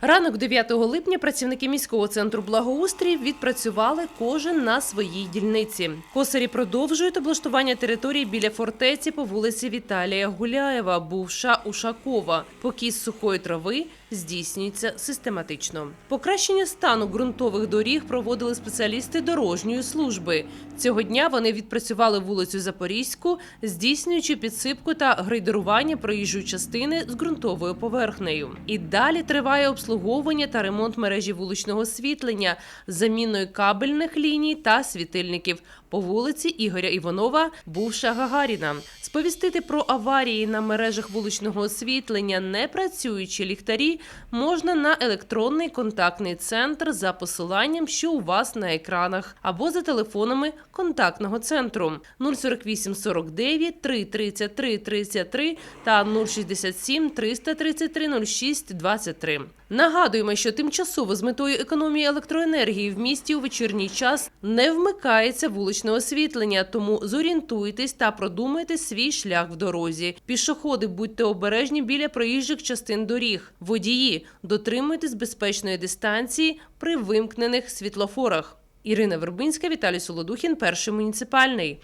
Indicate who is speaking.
Speaker 1: Ранок 9 липня працівники міського центру благоустрій відпрацювали кожен на своїй дільниці. Косарі продовжують облаштування території біля фортеці по вулиці Віталія Гуляєва, бувша Ушакова. Покіс сухої трави здійснюється систематично. Покращення стану ґрунтових доріг проводили спеціалісти дорожньої служби. Цього дня вони відпрацювали вулицю Запорізьку, здійснюючи підсипку та грейдерування проїжджої частини з ґрунтовою поверхнею. І далі триває обслуговування та ремонт мережі вуличного освітлення заміною кабельних ліній та світильників по вулиці Ігоря Іванова, бувша Гагаріна. Сповістити про аварії на мережах вуличного освітлення, не працюючи ліхтарі, можна на електронний контактний центр за посиланням, що у вас на екранах, або за телефонами контактного центру 048 49 333 33 та 067 333 06 23. Нагадуємо, що тимчасово з метою економії електроенергії в місті у вечірній час не вмикається вуличне освітлення, тому зорієнтуйтесь та продумайте свій шлях в дорозі. Пішоходи, будьте обережні біля проїжджих частин доріг. Водії, дотримуйтесь безпечної дистанції при вимкнених світлофорах. Ірина Вербинська, Віталій Солодухін, перший муніципальний.